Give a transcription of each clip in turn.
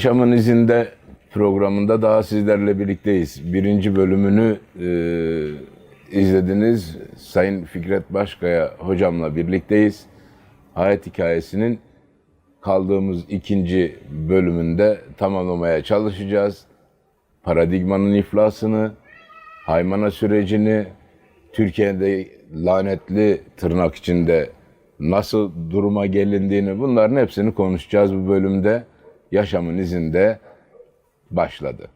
Yaşamın İzinde programında daha sizlerle birlikteyiz. Birinci bölümünü e, izlediniz. Sayın Fikret Başkaya hocamla birlikteyiz. Hayat hikayesinin kaldığımız ikinci bölümünde tamamlamaya çalışacağız. Paradigmanın iflasını, haymana sürecini, Türkiye'de lanetli tırnak içinde nasıl duruma gelindiğini bunların hepsini konuşacağız bu bölümde. Yaşamın izinde başladı.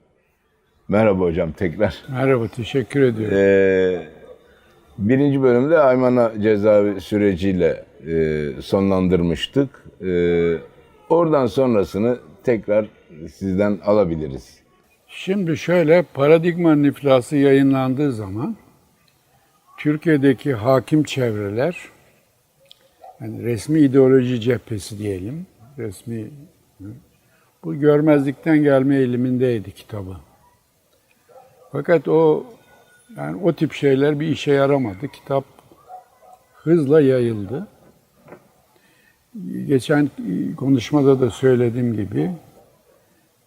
Merhaba hocam tekrar. Merhaba, teşekkür ediyorum. Ee, birinci bölümde Aymana cezaevi süreciyle e, sonlandırmıştık. Ee, oradan sonrasını tekrar sizden alabiliriz. Şimdi şöyle, paradigmanın iflası yayınlandığı zaman Türkiye'deki hakim çevreler, yani resmi ideoloji cephesi diyelim, resmi bu görmezlikten gelme eğilimindeydi kitabı. Fakat o yani o tip şeyler bir işe yaramadı. Kitap hızla yayıldı. Geçen konuşmada da söylediğim gibi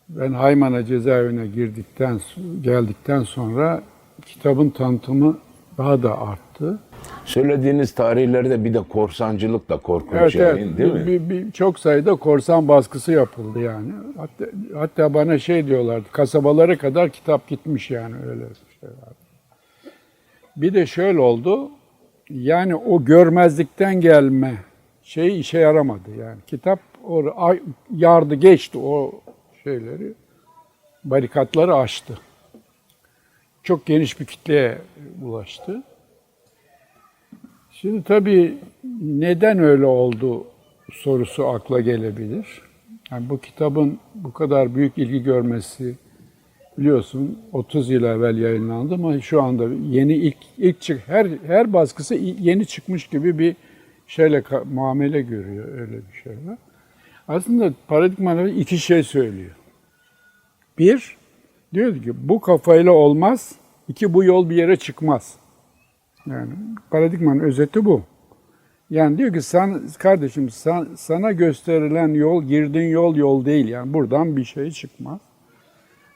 ben Haymana cezaevine girdikten geldikten sonra kitabın tanıtımı daha da arttı. Söylediğiniz tarihlerde bir de korsancılık da korkunç yani, değil bir, mi? bir- bir- çok sayıda korsan baskısı yapıldı yani. Hatta, hatta bana şey diyorlardı, kasabalara kadar kitap gitmiş yani öyle şeyler. Bir de şöyle oldu, yani o görmezlikten gelme şey işe yaramadı yani. Kitap or yardı geçti o şeyleri, barikatları aştı. Çok geniş bir kitleye ulaştı. Şimdi tabii neden öyle oldu sorusu akla gelebilir. Yani bu kitabın bu kadar büyük ilgi görmesi biliyorsun 30 yıl evvel yayınlandı ama şu anda yeni ilk ilk çık her her baskısı yeni çıkmış gibi bir şeyle muamele görüyor öyle bir şey var. Aslında paradigmalar iki şey söylüyor. Bir, diyor ki bu kafayla olmaz. İki, bu yol bir yere çıkmaz. Yani paradigmanın özeti bu. Yani diyor ki sen kardeşim sen, sana gösterilen yol girdiğin yol yol değil. Yani buradan bir şey çıkmaz.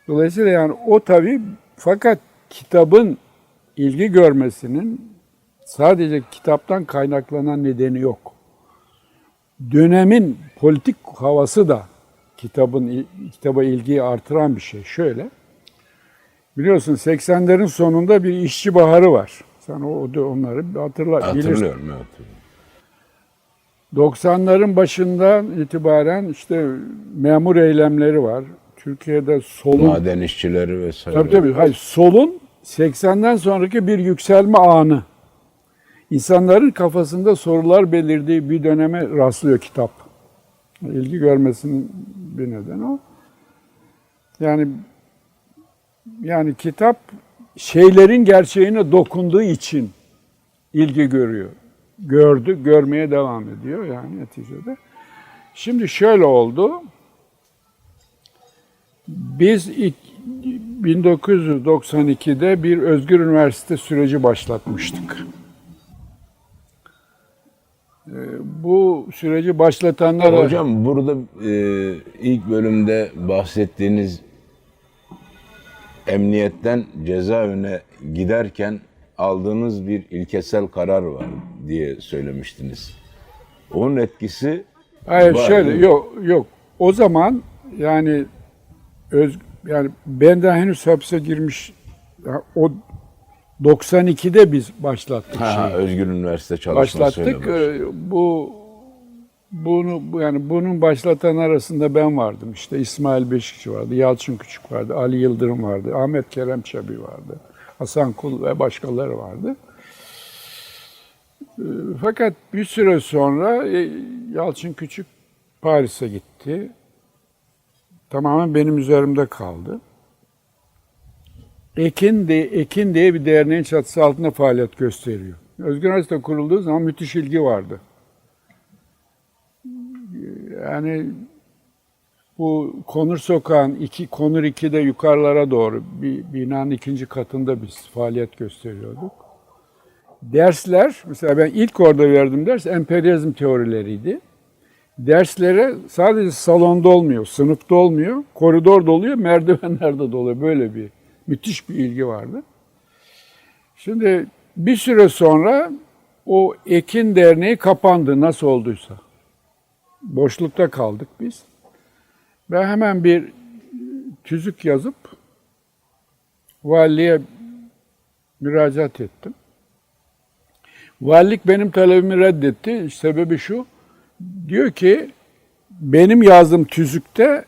Dolayısıyla yani o tabii fakat kitabın ilgi görmesinin sadece kitaptan kaynaklanan nedeni yok. Dönemin politik havası da kitabın kitaba ilgiyi artıran bir şey. Şöyle. Biliyorsun 80'lerin sonunda bir işçi baharı var. Sen o, onları hatırla, bilirsin. Hatırlıyorum, evet. hatırlıyorum. 90'ların başından itibaren işte memur eylemleri var. Türkiye'de solun Maden işçileri vesaire. tabii tabii hayır, solun 80'den sonraki bir yükselme anı. İnsanların kafasında sorular belirdiği bir döneme rastlıyor kitap. İlgi görmesinin bir nedeni o. Yani yani kitap şeylerin gerçeğine dokunduğu için ilgi görüyor. Gördü, görmeye devam ediyor yani neticede. Şimdi şöyle oldu. Biz ilk 1992'de bir özgür üniversite süreci başlatmıştık. Ee, Bu süreci başlatanlar Hocam burada e, ilk bölümde bahsettiğiniz emniyetten cezaevine giderken aldığınız bir ilkesel karar var diye söylemiştiniz. Onun etkisi Hayır var şöyle yok yok. O zaman yani öz yani benden henüz hapse girmiş o 92'de biz başlattık Ha, şeyi. Özgür Üniversite çalışması başlattık. Ee, Bu bunu bu- yani bunun başlatan arasında ben vardım. İşte İsmail Beşikçi vardı, Yalçın Küçük vardı, Ali Yıldırım vardı, Ahmet Kerem Çebi vardı, Hasan Kul ve başkaları vardı. Ee, Fakat bir süre sonra e, Yalçın Küçük Paris'e gitti. Tamamen benim üzerimde kaldı. Ekin, de, Ekin diye bir derneğin çatısı altında faaliyet gösteriyor. Özgür Üniversite kurulduğu zaman müthiş ilgi vardı. Yani bu Konur Sokağın iki, Konur 2'de yukarılara doğru bir binanın ikinci katında biz faaliyet gösteriyorduk. Dersler, mesela ben ilk orada verdim ders emperyalizm teorileriydi. Derslere sadece salonda olmuyor, sınıfta olmuyor, koridorda oluyor, merdivenlerde de oluyor. Böyle bir müthiş bir ilgi vardı. Şimdi bir süre sonra o Ekin Derneği kapandı nasıl olduysa. Boşlukta kaldık biz. Ben hemen bir tüzük yazıp valiye müracaat ettim. Valilik benim talebimi reddetti. Sebebi şu, diyor ki benim yazdığım tüzükte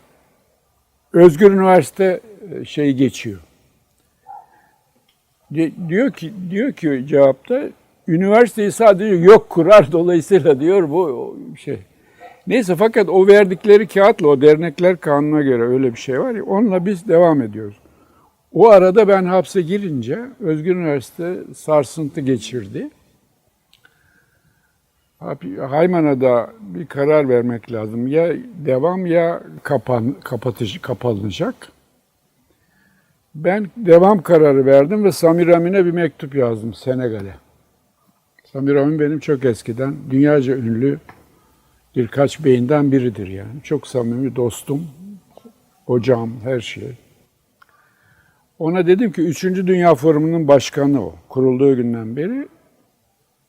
Özgür Üniversite şey geçiyor. Di- Diyor ki diyor ki cevapta üniversiteyi sadece yok kurar dolayısıyla diyor bu şey. Neyse fakat o verdikleri kağıtla o dernekler kanuna göre öyle bir şey var ya onunla biz devam ediyoruz. O arada ben hapse girince Özgür Üniversite sarsıntı geçirdi. Haymana'da bir karar vermek lazım. Ya devam ya kapan, kapatıcı, kapanacak. Ben devam kararı verdim ve Samir Amin'e bir mektup yazdım Senegal'e. Samir Amin benim çok eskiden dünyaca ünlü birkaç beyinden biridir yani. Çok samimi dostum, hocam, her şey. Ona dedim ki 3. Dünya Forumu'nun başkanı o. Kurulduğu günden beri.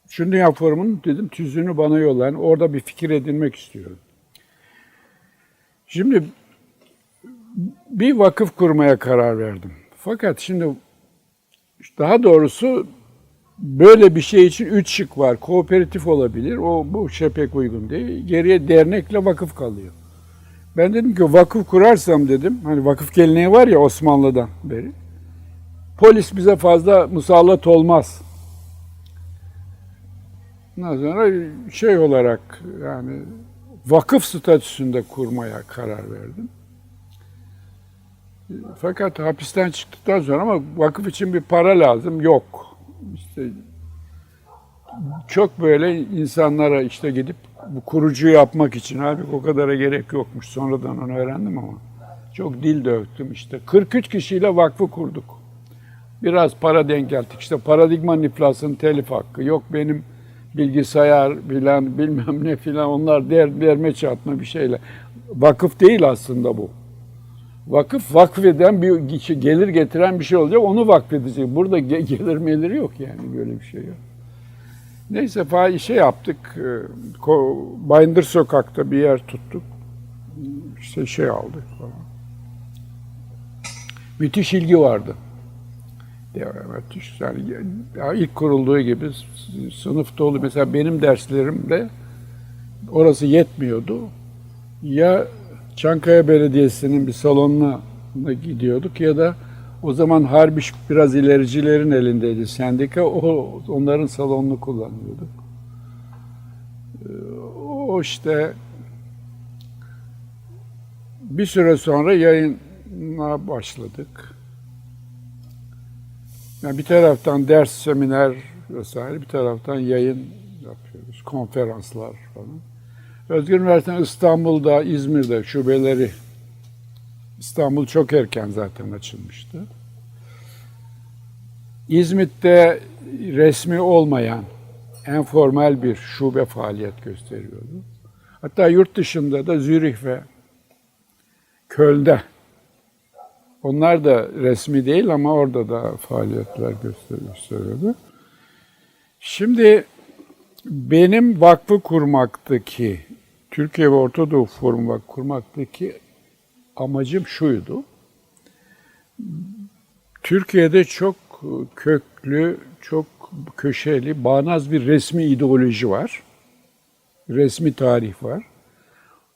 3. Dünya Forumu'nun dedim tüzüğünü bana yollayın. Orada bir fikir edinmek istiyorum. Şimdi bir vakıf kurmaya karar verdim. Fakat şimdi daha doğrusu böyle bir şey için üç şık var. Kooperatif olabilir. O bu şey pek uygun değil. Geriye dernekle vakıf kalıyor. Ben dedim ki vakıf kurarsam dedim. Hani vakıf geleneği var ya Osmanlı'dan beri. Polis bize fazla musallat olmaz. Ondan sonra şey olarak yani vakıf statüsünde kurmaya karar verdim. Fakat hapisten çıktıktan sonra ama vakıf için bir para lazım. Yok. İşte çok böyle insanlara işte gidip bu kurucu yapmak için halbuki o kadara gerek yokmuş. Sonradan onu öğrendim ama çok dil döktüm işte. 43 kişiyle vakfı kurduk. Biraz para denk geldik. İşte paradigma iflasının telif hakkı. Yok benim bilgisayar filan bilmem ne filan onlar der, derme çatma bir şeyle. Vakıf değil aslında bu. Vakıf vakfeden bir kişi gelir getiren bir şey olacak onu vakfedecek. Burada ge- gelir melir yok yani böyle bir şey yok. Neyse fa şey yaptık. e, Bayındır Sokak'ta bir yer tuttuk. İşte şey aldık falan. Müthiş ilgi vardı. Müthiş. Yani ya ilk kurulduğu gibi sınıf dolu. Mesela benim derslerimde orası yetmiyordu. Ya Çankaya Belediyesi'nin bir salonuna gidiyorduk ya da o zaman Harbiş biraz ilericilerin elindeydi sendika. O onların salonunu kullanıyorduk. Ee, O işte bir süre sonra yayına başladık. Yani bir taraftan ders, seminer vesaire, bir taraftan yayın yapıyoruz, konferanslar falan. Özgür Üniversitesi İstanbul'da, İzmir'de şubeleri, İstanbul çok erken zaten açılmıştı. İzmit'te resmi olmayan, enformal bir şube faaliyet gösteriyordu. Hatta yurt dışında da Zürih ve Köln'de onlar da resmi değil ama orada da faaliyetler göster- gösteriyordu. Şimdi benim vakfı kurmaktaki, Türkiye ve Orta Doğu Forum Vakfı kurmaktaki amacım şuydu. Türkiye'de çok köklü, çok köşeli, bağnaz bir resmi ideoloji var. resmi tarih var.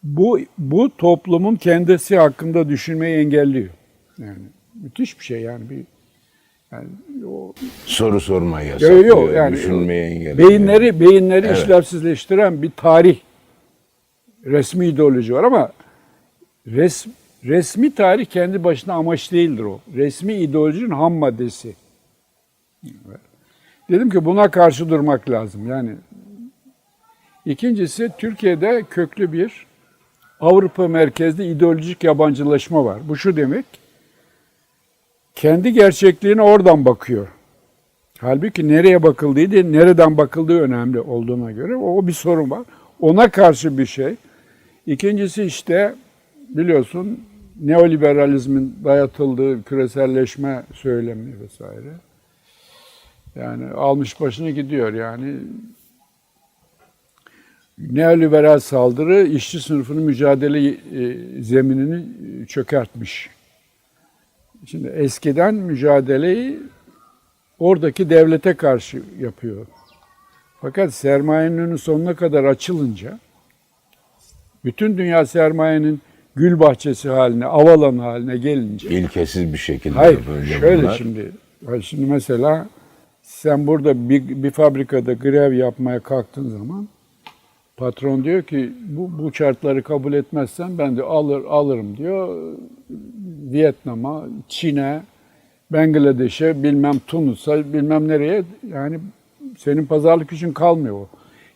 Bu bu toplumun kendisi hakkında düşünmeyi engelliyor. Yani müthiş bir şey yani bir yani o Soru sormayı Yo, yasaklıyor. yo, yani düşünmeyi engelliyor. beyinleri beyinleri Evet. işlevsizleştiren bir tarih resmi ideoloji var ama res, resmi tarih kendi başına amaç değildir o. Resmi ideolojinin ham maddesi. Dedim ki buna karşı durmak lazım. Yani ikincisi Türkiye'de köklü bir Avrupa merkezli ideolojik yabancılaşma var. Bu şu demek. Kendi gerçekliğine oradan bakıyor. Halbuki nereye bakıldığı değil, nereden bakıldığı önemli olduğuna göre o bir sorun var. Ona karşı bir şey. İkincisi işte biliyorsun neoliberalizmin dayatıldığı küreselleşme söylemi vesaire. Yani almış başını gidiyor yani. Neoliberal saldırı işçi sınıfının mücadele e, zeminini çökertmiş. Şimdi eskiden mücadeleyi oradaki devlete karşı yapıyor. Fakat sermayenin önü sonuna kadar açılınca bütün dünya sermayenin gül bahçesi haline, avalan haline gelince İlkesiz bir şekilde Hayır, böyle şöyle bunlar. şimdi. Şimdi mesela sen burada bir, bir fabrikada grev yapmaya kalktığın zaman patron diyor ki bu, bu şartları kabul etmezsen ben de alır alırım diyor. Vietnam'a, Çin'e, Bangladeş'e, bilmem Tunus'a, bilmem nereye yani senin pazarlık için kalmıyor o.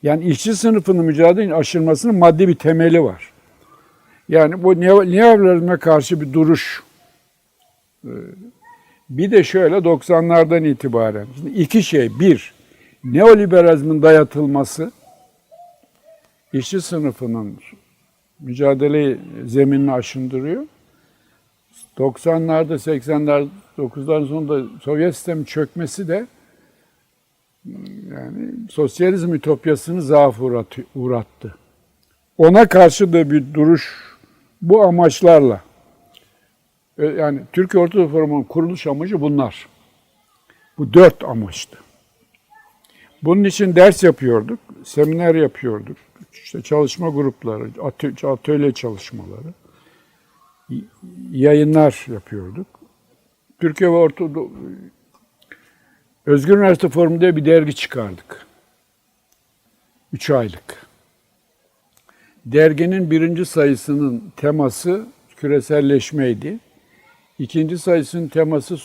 Yani işçi sınıfının mücadelenin aşılmasının maddi bir temeli var. Yani bu neoliberalizme karşı bir duruş bir de şöyle 90'lardan itibaren. Şimdi iki şey. Bir, neoliberalizmin dayatılması işçi sınıfının mücadele zeminini aşındırıyor. 90'larda, 80'ler, 9'ların sonunda Sovyet sistemin çökmesi de yani sosyalizm ütopyasını zaaf uğrattı. Ona karşı da bir duruş bu amaçlarla e, yani Türkiye Ortadoğu Forumu'nun kuruluş amacı bunlar. Bu dört amaçtı. Bunun için ders yapıyorduk, seminer yapıyorduk, işte çalışma grupları, atö- atölye çalışmaları, yayınlar yapıyorduk. Türkiye ve Ortadoğu Özgür Üniversite Forumu diye bir dergi çıkardık. Üç aylık. Derginin birinci sayısının teması küreselleşmeydi. İkinci sayısının teması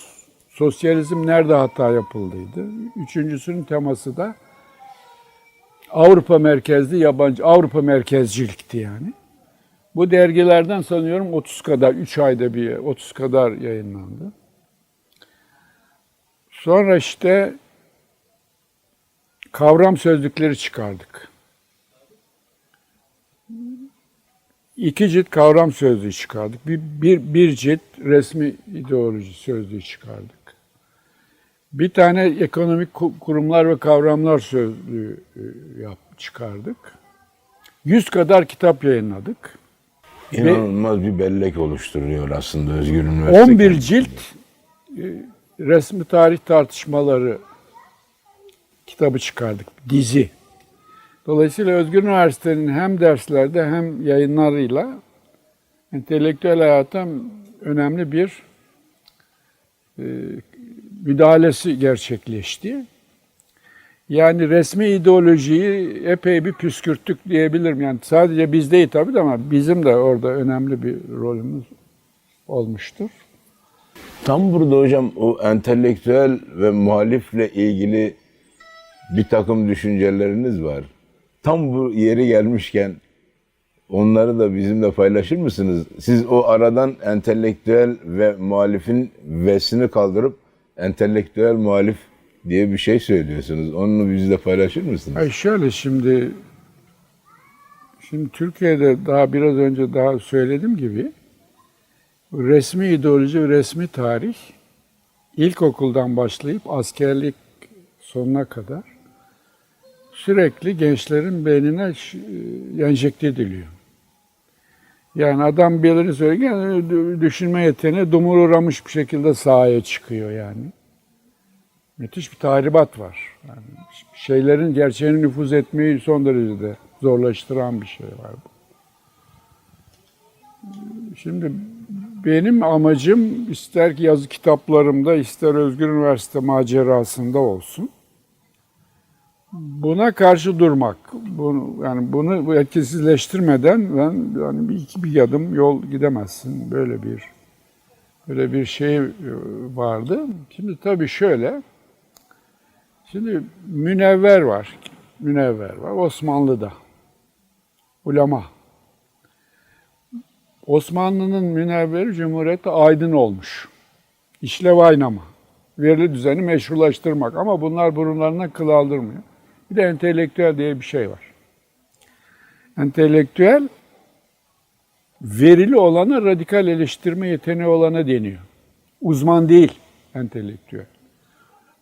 sosyalizm nerede hata yapıldıydı. Üçüncüsünün teması da Avrupa merkezli yabancı Avrupa merkezcilikti yani. Bu dergilerden sanıyorum 30 kadar 3 ayda bir 30 kadar yayınlandı. Sonra işte kavram sözlükleri çıkardık. İki cilt kavram sözlüğü çıkardık. Bir, bir, bir cilt resmi ideoloji sözlüğü çıkardık. Bir tane ekonomik ku- kurumlar ve kavramlar sözlüğü e, yap, çıkardık. Yüz kadar kitap yayınladık. İnanılmaz bir bellek oluşturuyor aslında Özgür Üniversite. 11 cilt resmi tarih tartışmaları kitabı çıkardık. Dizi. Dolayısıyla Özgür Üniversite'nin hem derslerde hem yayınlarıyla entelektüel hayata önemli bir e, müdahalesi gerçekleşti. Yani resmi ideolojiyi epey bir püskürttük diyebilirim. Yani sadece biz değil tabii de ama bizim de orada önemli bir rolümüz olmuştur. Tam burada hocam o entelektüel ve muhalifle ilgili bir takım düşünceleriniz var. Tam bu yeri gelmişken onları da bizimle paylaşır mısınız? Siz o aradan entelektüel ve muhalifin vesini kaldırıp entelektüel muhalif diye bir şey söylüyorsunuz. Onu bizle paylaşır mısınız? Ay şöyle şimdi şimdi Türkiye'de daha biraz önce daha söylediğim gibi resmi ideoloji ve resmi tarih ilkokuldan başlayıp askerlik sonuna kadar sürekli gençlerin beynine e, enjekte ediliyor. Yani adam birileri söylerken dü- düşünme yeteneği dumur uğramış bir şekilde sahaya çıkıyor yani. Müthiş bir tahribat var. Yani şeylerin gerçeğine nüfuz etmeyi son derecede zorlaştıran bir şey var bu. Şimdi benim amacım ister ki yazı kitaplarımda ister Özgür Üniversite macerasında olsun. Buna karşı durmak. Bunu yani bunu bu etkisizleştirmeden ben yani bir iki bir adım yol gidemezsin. Böyle bir böyle bir şey e, vardı. Şimdi tabii şöyle. Şimdi münevver var. Münevver var Osmanlı'da. Ulema. Osmanlı'nın münevveri Cumhuriyet'te aydın olmuş. İşlev aynama. Verili düzeni meşrulaştırmak. Ama bunlar burunlarından kıl aldırmıyor. Bir de entelektüel diye bir şey var. Entelektüel verili olana radikal eleştirme yeteneği olana deniyor. Uzman değil entelektüel.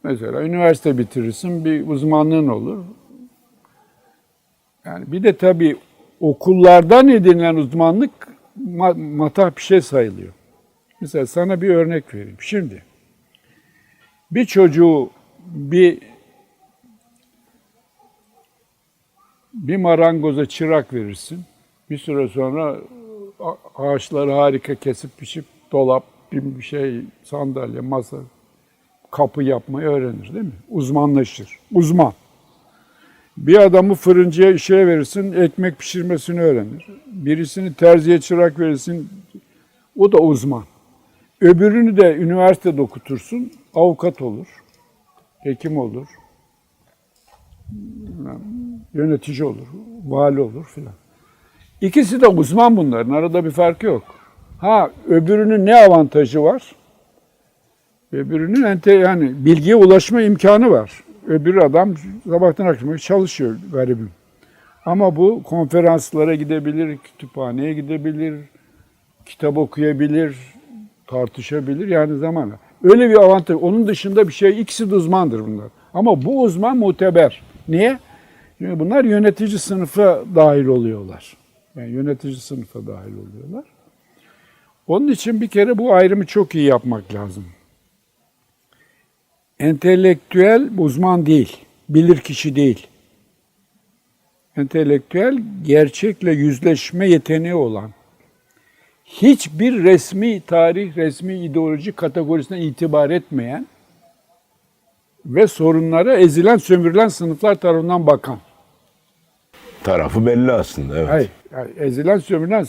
Mesela üniversite bitirirsin bir uzmanlığın olur. Yani bir de tabii okullardan edinilen uzmanlık ma- matah bir şey sayılıyor. Mesela sana bir örnek vereyim. Şimdi bir çocuğu bir bir marangoza çırak verirsin. Bir süre sonra ağaçları harika kesip biçip dolap, bir şey, sandalye, masa, kapı yapmayı öğrenir değil mi? Uzmanlaşır. Uzman. Bir adamı fırıncıya işe verirsin, ekmek pişirmesini öğrenir. Birisini terziye çırak verirsin, o da uzman. Öbürünü de üniversitede okutursun, avukat olur, hekim olur, yönetici olur, vali olur filan. İkisi de uzman bunların, arada bir fark yok. Ha öbürünün ne avantajı var? Öbürünün ente, yani bilgiye ulaşma imkanı var. Öbür adam sabahtan akşama çalışıyor garibim. Ama bu konferanslara gidebilir, kütüphaneye gidebilir, kitap okuyabilir, tartışabilir yani zamanla. Öyle bir avantaj. Onun dışında bir şey ikisi de uzmandır bunlar. Ama bu uzman muteber. Niye? Çünkü bunlar yönetici sınıfa dahil oluyorlar. Yani yönetici sınıfa dahil oluyorlar. Onun için bir kere bu ayrımı çok iyi yapmak lazım. Entelektüel uzman değil, bilir kişi değil. Entelektüel gerçekle yüzleşme yeteneği olan, hiçbir resmi tarih, resmi ideoloji kategorisine itibar etmeyen ve sorunlara ezilen, sömürülen sınıflar tarafından bakan. Tarafı belli aslında. Evet. Hayır, hayır, ezilen, sömürülen...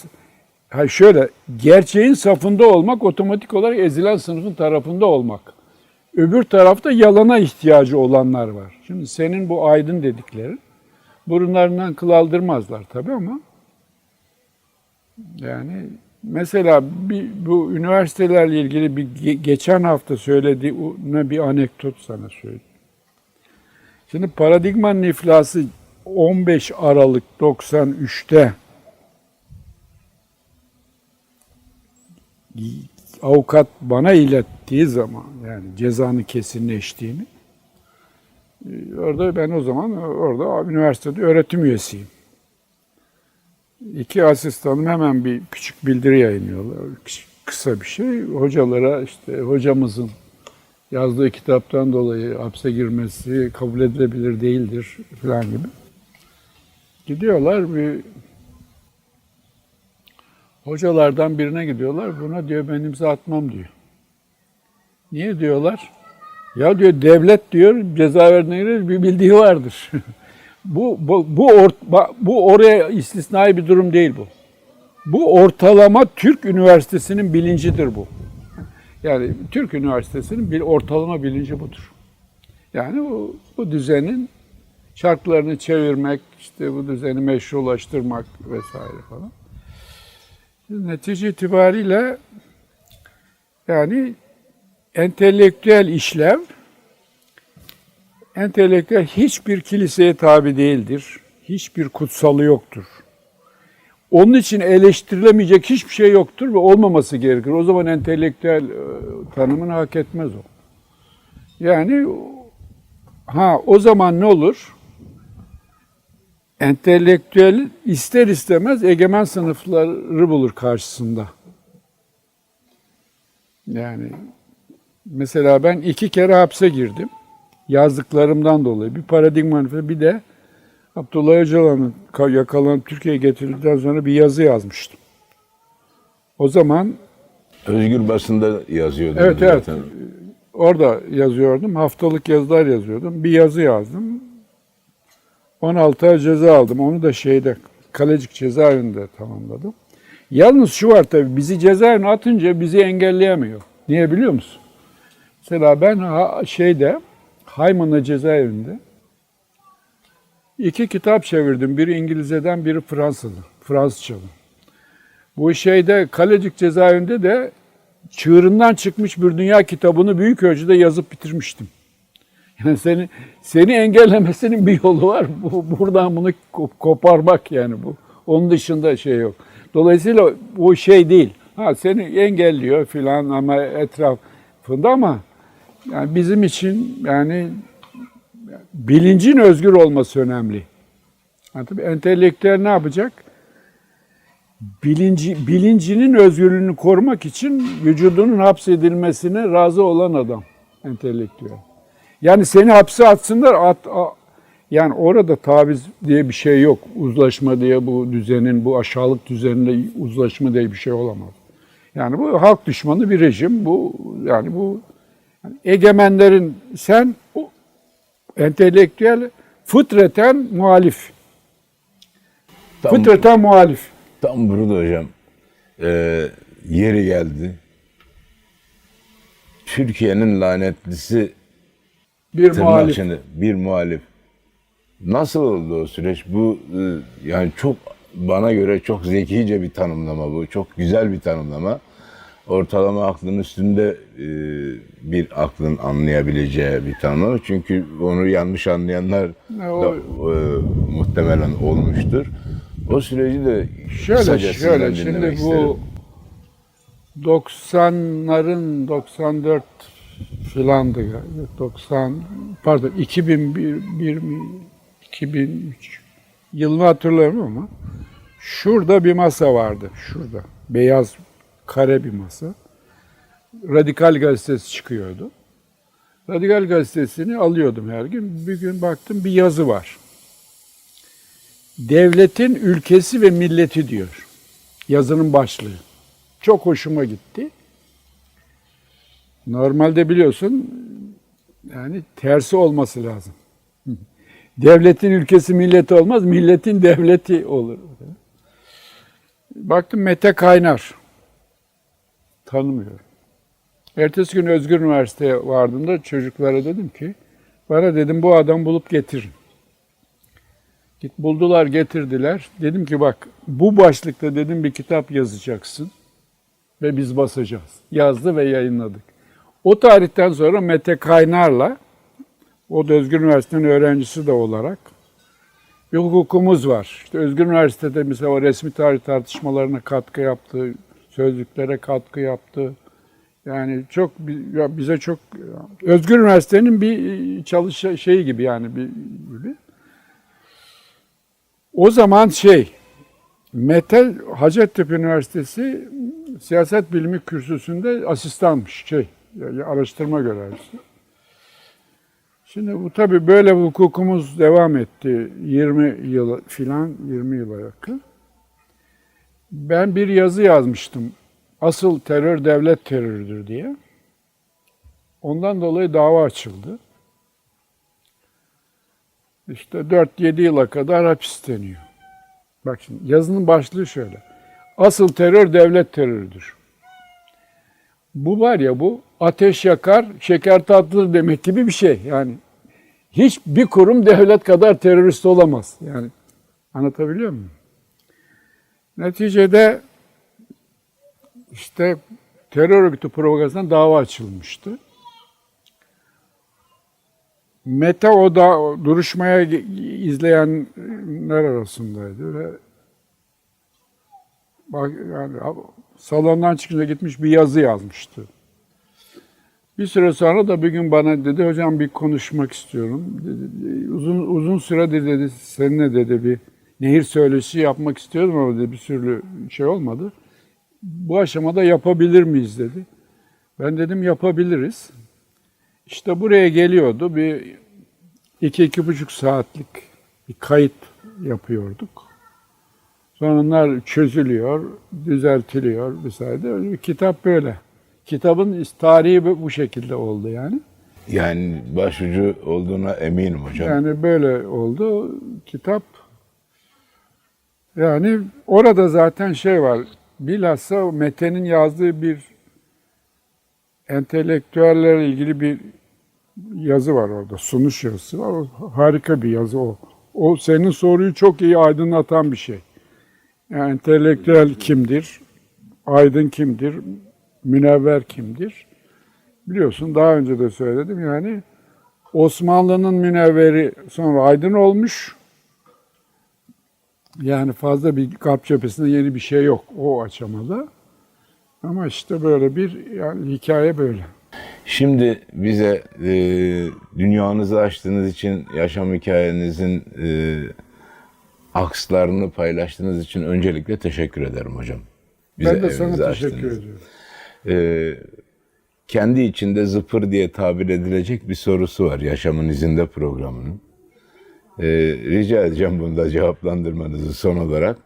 Hayır şöyle, gerçeğin safında olmak otomatik olarak ezilen sınıfın tarafında olmak. Öbür tarafta yalana ihtiyacı olanlar var. Şimdi senin bu aydın dediklerin burunlarından kıl aldırmazlar tabii ama yani mesela bir, bu üniversitelerle ilgili bir ge- geçen hafta söylediğine bir anekdot sana söyleyeyim. Şimdi paradigmanın iflası 15 Aralık 93'te avukat bana ilettiği zaman yani cezanın kesinleştiğini e, orada ben o zaman orada üniversitede öğretim üyesiyim. İki asistanım hemen bir küçük bildiri yayınlıyorlar. Kısa bir şey. Hocalara işte hocamızın yazdığı kitaptan dolayı hapse girmesi kabul edilebilir değildir falan gibi. Gidiyorlar bir hocalardan birine gidiyorlar. Buna diyor ben imza atmam diyor. Niye diyorlar? Ya diyor devlet diyor cezaevine girer bir bildiği vardır. bu bu bu, or, bu oraya istisnai bir durum değil bu. Bu ortalama Türk üniversitesinin bilincidir bu. Yani Türk üniversitesinin bir ortalama bilinci budur. Yani bu, bu düzenin şartlarını çevirmek, işte bu düzeni meşrulaştırmak vesaire falan. Netice itibariyle yani entelektüel işlev entelektüel hiçbir kiliseye tabi değildir. Hiçbir kutsalı yoktur. Onun için eleştirilemeyecek hiçbir şey yoktur ve olmaması gerekir. O zaman entelektüel e, tanımını hak etmez o. Yani ha o zaman ne olur? Entelektüel ister istemez egemen sınıfları bulur karşısında. Yani mesela ben iki kere hapse girdim. Yazdıklarımdan dolayı. Bir paradigma bir de Abdullah Öcalan'ın ka- yakalanıp Türkiye'ye getirildikten sonra bir yazı yazmıştım. O zaman Özgür basında yazıyordunuz Evet, evet. zaten. orada yazıyordum. Haftalık yazılar yazıyordum. Bir yazı yazdım. 16 ay ceza aldım. Onu da şeyde Kalecik cezaevinde tamamladım. Yalnız şu var tabii bizi cezaevine atınca bizi engelleyemiyor. Niye biliyor musun? Mesela ben ha- şeyde Hayman'a cezaevinde iki kitap çevirdim. Biri İngilizceden, biri Fransızca. Fransızcalı. Bu şeyde Kalecik cezaevinde de çığırından çıkmış bir dünya kitabını büyük ölçüde yazıp bitirmiştim. Yani seni seni engellemesinin bir yolu var. Bu, buradan bunu ko- koparmak yani bu. Onun dışında şey yok. Dolayısıyla o şey değil. Ha seni engelliyor filan ama etrafında ama yani bizim için yani bilincin özgür olması önemli. Yani tabii entelektüel ne yapacak? Bilinci, bilincinin özgürlüğünü korumak için vücudunun hapsedilmesine razı olan adam entelektüel. Yani seni hapse atsınlar, at, a- yani orada taviz diye bir şey yok. Uzlaşma diye bu düzenin, bu aşağılık düzeninde uzlaşma diye bir şey olamaz. Yani bu halk düşmanı bir rejim. Bu yani bu yani egemenlerin sen o entelektüel fıtraten muhalif. Tam, Fıtraten muhalif. tam burada hocam. Ee, yeri geldi. Türkiye'nin lanetlisi Bir tırnak muhalif. içinde bir muhalif. Nasıl oldu o süreç? Bu e, yani çok bana göre çok zekice bir tanımlama bu. Çok güzel bir tanımlama. Ortalama aklın üstünde e, bir aklın anlayabileceği bir tanımlama. Çünkü onu yanlış anlayanlar da e, muhtemelen olmuştur. O süreci de Şöyle şöyle şimdi dinlemek bu isterim. 90'ların 94 filandı galiba. 90 pardon 2001 bir mi 2003 yılını hatırlamıyorum ama şurada bir masa vardı. Şurada. Beyaz kare bir masa. Radikal gazetesi çıkıyordu. Radikal gazetesini alıyordum her gün. Bir gün baktım bir yazı var. Devletin ülkesi ve milleti diyor. Yazının başlığı. Çok hoşuma gitti. Normalde biliyorsun yani tersi olması lazım. Devletin ülkesi milleti olmaz, milletin devleti olur. Baktım Mete Kaynar. Tanımıyorum. Ertesi gün Özgür Üniversiteye vardığımda çocuklara dedim ki, bana dedim bu adam bulup getirin. Git buldular getirdiler. Dedim ki bak bu başlıkta dedim bir kitap yazacaksın ve biz basacağız. Yazdı ve yayınladık. O tarihten sonra Mete Kaynar'la o da Özgür Üniversitesi'nin öğrencisi de olarak bir hukukumuz var. İşte Özgür Üniversitede mesela o resmi tarih tartışmalarına katkı yaptı, sözlüklere katkı yaptı. Yani çok bize çok Özgür Üniversite'nin bir çalış şeyi gibi yani bir gibi. O zaman şey, Mete Hacettepe Üniversitesi siyaset bilimi kürsüsünde asistanmış şey, yani araştırma görevlisi. Şimdi bu tabii böyle bir hukukumuz devam etti 20 yıl filan 20 yıla yakın. Ben bir yazı yazmıştım. Asıl terör devlet terörüdür diye. Ondan dolayı dava açıldı. İşte 4-7 yıla kadar hapis isteniyor. Bak şimdi yazının başlığı şöyle. Asıl terör devlet terörüdür. Bu var ya bu ateş yakar, şeker tatlıdır demek gibi bir şey. Yani hiç bir kurum devlet kadar terörist olamaz. Yani anlatabiliyor muyum? Neticede işte terör örgütü propagandasından dava açılmıştı. Mete o da duruşmaya izleyenler arasındaydı ve bak yani salondan çıkınca gitmiş bir yazı yazmıştı. Bir süre sonra da bir gün bana dedi hocam bir konuşmak istiyorum. Dedi, uzun uzun süredir dedi seninle dedi bir nehir söyleşi yapmak istiyordum ama dedi bir sürü şey olmadı. Bu aşamada yapabilir miyiz dedi. Ben dedim yapabiliriz. İşte buraya geliyordu bir iki iki buçuk saatlik bir kayıt yapıyorduk. Sonra onlar çözülüyor, düzeltiliyor vesaire. Kitap böyle. Kitabın tarihi bu şekilde oldu yani. Yani başucu olduğuna eminim hocam. Yani böyle oldu. Kitap yani orada zaten şey var. Bilhassa Mete'nin yazdığı bir entelektüellerle ilgili bir yazı var orada. Sunuş yazısı var. O harika bir yazı o. O senin soruyu çok iyi aydınlatan bir şey. Yani entelektüel kimdir? Aydın kimdir? Münevver kimdir? Biliyorsun daha önce de söyledim yani Osmanlı'nın münevveri sonra aydın olmuş. Yani fazla bir kalp cephesinde yeni bir şey yok o aşamada. Ama işte böyle bir yani hikaye böyle. Şimdi bize e, dünyanızı açtığınız için, yaşam hikayenizin e, akslarını paylaştığınız için öncelikle teşekkür ederim hocam. Bize ben de sana evinizi teşekkür açtınız. ediyorum. E, kendi içinde zıpır diye tabir edilecek bir sorusu var Yaşamın İzinde programının. E, rica edeceğim bunu da cevaplandırmanızı son olarak.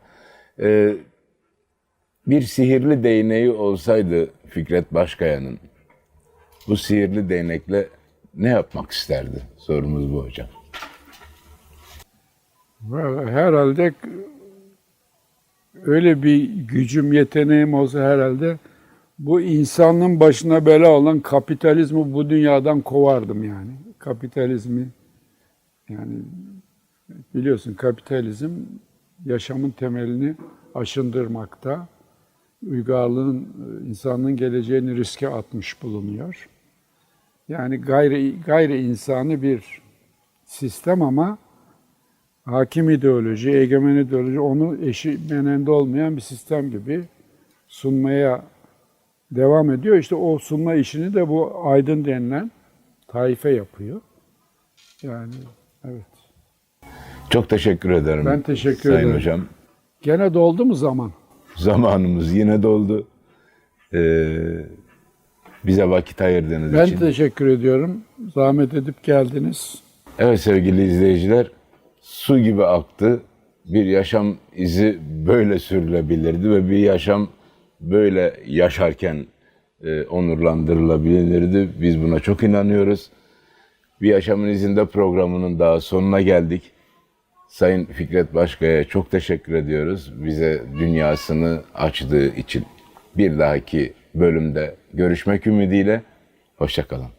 E, bir sihirli değneği olsaydı Fikret Başkaya'nın, bu sihirli değnekle ne yapmak isterdi? Sorumuz bu hocam. Herhalde öyle bir gücüm, yeteneğim olsa herhalde bu insanlığın başına bela olan kapitalizmi bu dünyadan kovardım yani. Kapitalizmi yani biliyorsun kapitalizm yaşamın temelini aşındırmakta. Uygarlığın, insanlığın geleceğini riske atmış bulunuyor. Yani gayri, gayri insani bir sistem ama hakim ideoloji, egemen ideoloji onu eşi menende olmayan bir sistem gibi sunmaya devam ediyor. İşte o sunma işini de bu aydın denilen taife yapıyor. Yani evet. Çok teşekkür ederim. Ben teşekkür Sayın ederim. hocam. Gene doldu mu zaman? Zamanımız yine doldu. Ee, bize vakit ayırdığınız Ben için. teşekkür ediyorum. Zahmet edip geldiniz. Evet sevgili izleyiciler, su gibi aktı. Bir yaşam izi böyle sürülebilirdi ve bir yaşam böyle yaşarken e, onurlandırılabilirdi. Biz buna çok inanıyoruz. Bir Yaşamın İzinde programının daha sonuna geldik. Sayın Fikret Başkaya çok teşekkür ediyoruz. Bize dünyasını açtığı için. Bir dahaki bölümde görüşmek ümidiyle. Hoşçakalın.